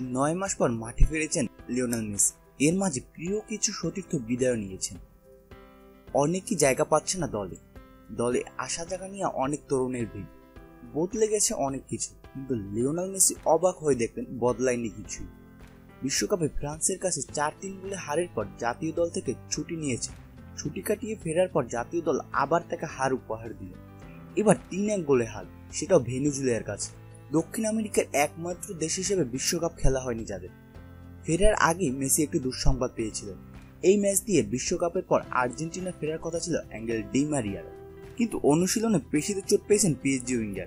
নয় মাস পর মাঠে ফিরেছেন লিওনেল মেসি। এর মাঝে প্রিয় কিছু সতীর্থ বিদায় নিয়েছেন। অনেকই জায়গা পাচ্ছে না দলে। দলে আসা জায়গা নিয়ে অনেক তরুণের ভিড়। বদলে গেছে অনেক কিছু, কিন্তু লিওনাল মেসি অবাক হয়ে দেখলেন বদলায়নি কিছুই। বিশ্বকাপে ফ্রান্সের কাছে চার তিন গোলে হারের পর জাতীয় দল থেকে ছুটি নিয়েছে ছুটি কাটিয়ে ফেরার পর জাতীয় দল আবার তাকে হার উপহার দিল। এবার তিন এক গোলে হার, সেটাও ভেনুজুলিয়ার কাছে। দক্ষিণ আমেরিকার একমাত্র দেশ হিসেবে বিশ্বকাপ খেলা হয়নি যাদের। ফেরার আগে মেসি একটি দুঃসংবাদ পেয়েছিলেন। এই ম্যাচ দিয়ে বিশ্বকাপের পর আর্জেন্টিনা ফেরার কথা ছিল অ্যাঙ্গেল ডি মারিয়ার। কিন্তু অনুশীলনে পেশিতে চোট পেয়েছেন পিএসজি উইঙ্গার।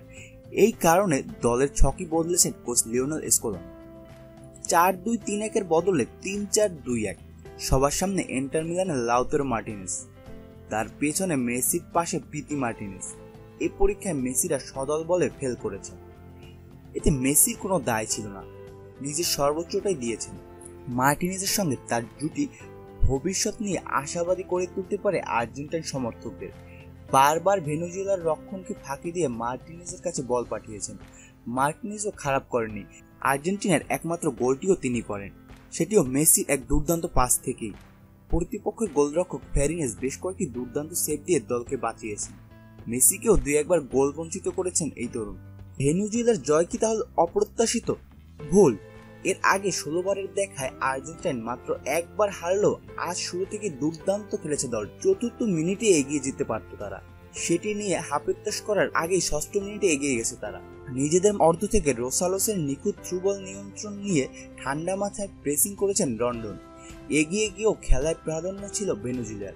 এই কারণে দলের ছকি বদলেছেন কোচ লিওনাল স্কোলন চার দুই তিন একের বদলে তিন চার দুই এক। সবার সামনে এন্টার মিলানের লাউতেরো মার্টিনেস। তার পেছনে মেসির পাশে প্রীতি মার্টিনেস। এ পরীক্ষায় মেসিরা সদল বলে ফেল করেছেন। এতে মেসির কোনো দায় ছিল না। নিজের সর্বোচ্চটাই দিয়েছেন। মার্টিনেজের সঙ্গে তার জুটি ভবিষ্যৎ নিয়ে আশাবাদী করে তুলতে পারে আর্জেন্টাইন সমর্থকদের। বারবার ভেনুজুয়েলার রক্ষণকে ফাঁকি দিয়ে মার্টিনেজের কাছে বল পাঠিয়েছেন। মার্টিনেজও খারাপ করেনি আর্জেন্টিনার একমাত্র গোলটিও তিনি করেন। সেটিও মেসির এক দুর্দান্ত পাস থেকেই। প্রতিপক্ষের গোলরক্ষক ফ্যারিনেস বেশ কয়েকটি দুর্দান্ত সেভ দিয়ে দলকে বাঁচিয়েছেন। মেসিকেও দুই একবার গোল বঞ্চিত করেছেন এই তরুণ। ভেনুজুয়েলার জয় কি তাহলে অপ্রত্যাশিত? ভুল। এর আগে ষোলোবারের দেখায় আর্জেন্টাইন মাত্র একবার হারলেও আজ শুরু থেকে দুর্দান্ত খেলেছে দল। চতুর্থ মিনিটে এগিয়ে যেতে পারত তারা। সেটি নিয়ে হাপিত্তাস করার আগেই ষষ্ঠ মিনিটে এগিয়ে গেছে তারা। নিজেদের অর্ধ থেকে রোসালোসের নিখুঁত থ্রুবল নিয়ন্ত্রণ নিয়ে ঠান্ডা মাথায় প্রেসিং করেছেন লন্ডন। এগিয়ে গিয়েও খেলায় প্রাধান্য ছিল ভেনুজুলিয়ার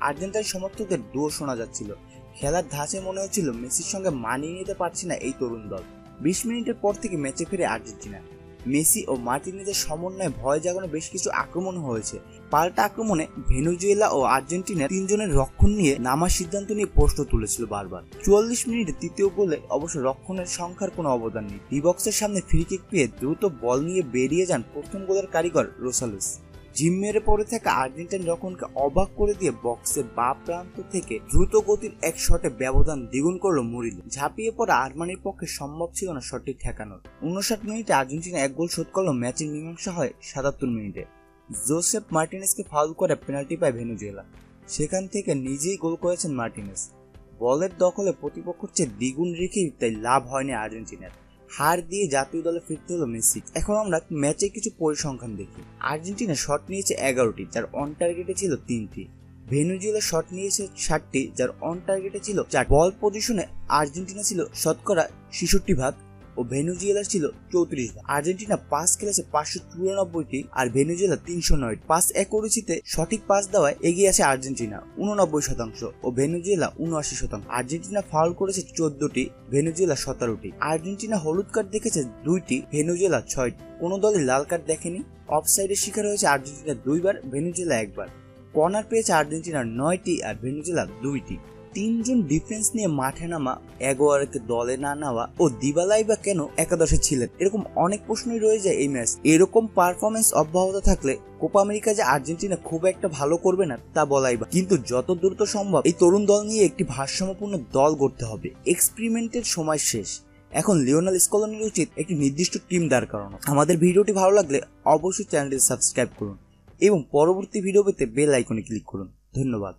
আর্জেন্টাইন সমর্থকদের দোষ শোনা যাচ্ছিল। খেলার ধাঁচে মনে হচ্ছিল মেসির সঙ্গে মানিয়ে নিতে পারছে না এই তরুণ দল। বিশ মিনিটের পর থেকে ম্যাচে ফিরে আর্জেন্টিনা। মেসি ও মার্টিনেজের সমন্বয়ে ভয় জাগানো বেশ কিছু আক্রমণ হয়েছে। পাল্টা আক্রমণে ভেনুজুয়েলা ও আর্জেন্টিনার তিনজনের রক্ষণ নিয়ে নামার সিদ্ধান্ত নিয়ে প্রশ্ন তুলেছিল বারবার। চুয়াল্লিশ মিনিটে তৃতীয় গোলে অবশ্য রক্ষণের সংখ্যার কোনো অবদান নেই। ডিবক্সের সামনে ফ্রি কিক পেয়ে দ্রুত বল নিয়ে বেরিয়ে যান প্রথম গোলের কারিগর রোসালুস। জিম মেরে পড়ে থাকা আর্জেন্টাইন রক্ষণকে অবাক করে দিয়ে বক্সের বা প্রান্ত থেকে দ্রুত গতির এক শটে ব্যবধান দ্বিগুণ করল মুরিল। ঝাঁপিয়ে পড়া আর্মানির পক্ষে সম্ভব ছিল না শটটি ঠেকানোর। উনষাট মিনিটে আর্জেন্টিনা এক গোল শোধ করল ম্যাচের মীমাংসা হয় সাতাত্তর মিনিটে। জোসেফ মার্টিনেসকে ফাউল করে পেনাল্টি পায় ভেনুজুয়েলা। সেখান থেকে নিজেই গোল করেছেন মার্টিনেস। বলের দখলে প্রতিপক্ষের চেয়ে দ্বিগুণ রেখেই তাই লাভ হয়নি আর্জেন্টিনার। হার দিয়ে জাতীয় দলে ফিরতে হলো মেসি। এখন আমরা ম্যাচে কিছু পরিসংখ্যান দেখি। আর্জেন্টিনা শট নিয়েছে এগারোটি, যার অন টার্গেটে ছিল তিনটি। ভেনুজুয়েলা শট নিয়েছে ষাটটি, যার অন টার্গেটে ছিল চার বল পজিশনে আর্জেন্টিনা ছিল শতকরা ছেষট্টি ভাগ। ও ভেনুজুয়েলা ছিল চৌত্রিশ ভাগ আর্জেন্টিনা পাস খেলেছে পাঁচশো চুরানব্বইটি আর ভেনুজুয়েলা তিনশো নয় পাস অ্যাকুরেসিতে সঠিক পাস দেওয়ায় এগিয়ে আছে আর্জেন্টিনা, উননব্বই শতাংশ ও ভেনুজুয়েলা উনআশি শতাংশ। আর্জেন্টিনা ফাউল করেছে চোদ্দটি, ভেনুজুয়েলা সতেরোটি। আর্জেন্টিনা হলুদ কার্ড দেখেছে দুইটি, ভেনুজুয়েলা ছয়টি। কোনো দলে লাল কার্ড দেখেনি। অফসাইডের শিকার হয়েছে আর্জেন্টিনা দুইবার, ভেনুজুয়েলা একবার। কর্নার পেয়েছে আর্জেন্টিনার নয়টি আর ভেনুজুয়েলা দুইটি। তিনজন ডিফেন্স নিয়ে মাঠে নামা, এগোয়ারকে দলে না নেওয়া ও দিবালাই বা কেন একাদশে ছিলেন? এরকম অনেক প্রশ্নই রয়ে যায় এই ম্যাচ। এরকম পারফরমেন্স অব্যাহত থাকলে কোপা আমেরিকা যে আর্জেন্টিনা খুব একটা ভালো করবে না, তা বলাই বা। কিন্তু যত দ্রুত সম্ভব এই তরুণ দল নিয়ে একটি ভারসাম্যপূর্ণ দল গড়তে হবে। এক্সপেরিমেন্টের সময় শেষ। এখন লিওনাল স্কলনের উচিত একটি নির্দিষ্ট টিম দাঁড় করানো। আমাদের ভিডিওটি ভালো লাগলে অবশ্যই চ্যানেলটি সাবস্ক্রাইব করুন এবং পরবর্তী ভিডিও পেতে বেল আইকনে ক্লিক করুন। ধন্যবাদ।